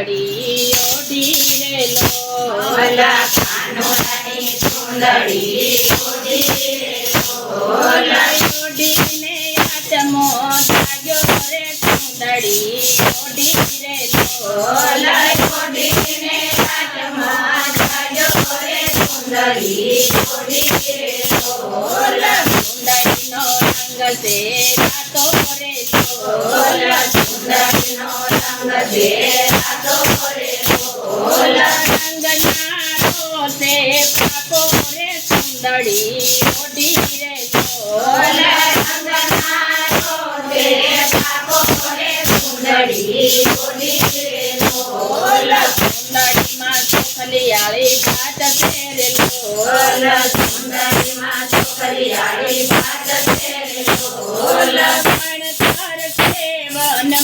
સુંદરી ઓઢી રે લોલા કાનુડાની સુંદરી ઓઢી રે લોલા ઓઢીને આચમો લાગ્યો રે સુંદરી ઓઢી દડી મોટી રે ખલિયાળી ભાત ફેરેલો સુંદરીમાં ખલિયાળી ભાત ફેરેલો પણ તાર સેવન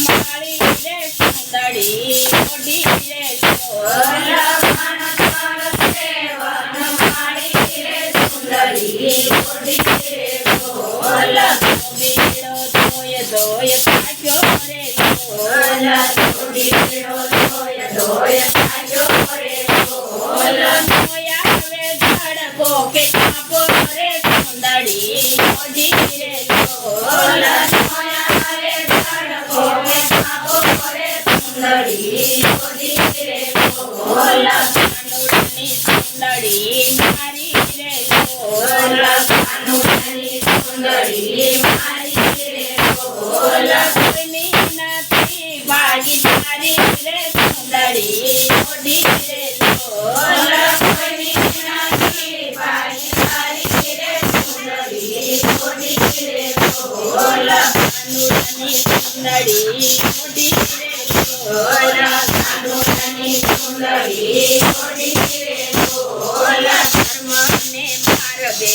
દોય સાચો રે બોલ છોડી દેડો દોય દોય સાચો રે બોલ દોયા હવે ધડકો કે આપો રે સુંદરી ઓજી રે બોલ દોયા હવે ધડકો કે આપો રે સુંદરી ઓજી રે બોલ કાનુડની સુંદરી મારી રે બોલ કાનુડની સુંદરી મારી સુંદરી મોટી રે કાનોની સુંદરી મોટી રે ધર્મને મારવે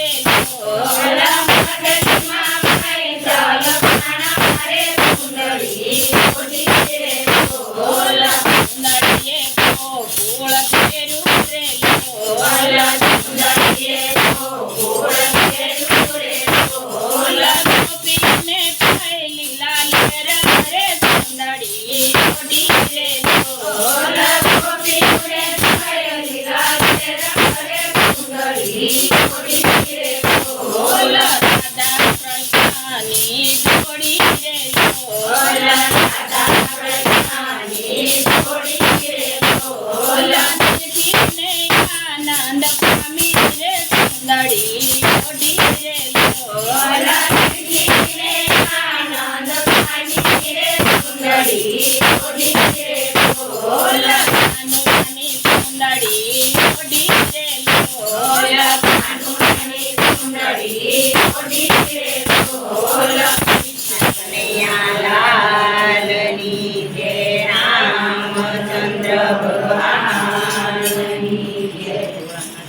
Yeah.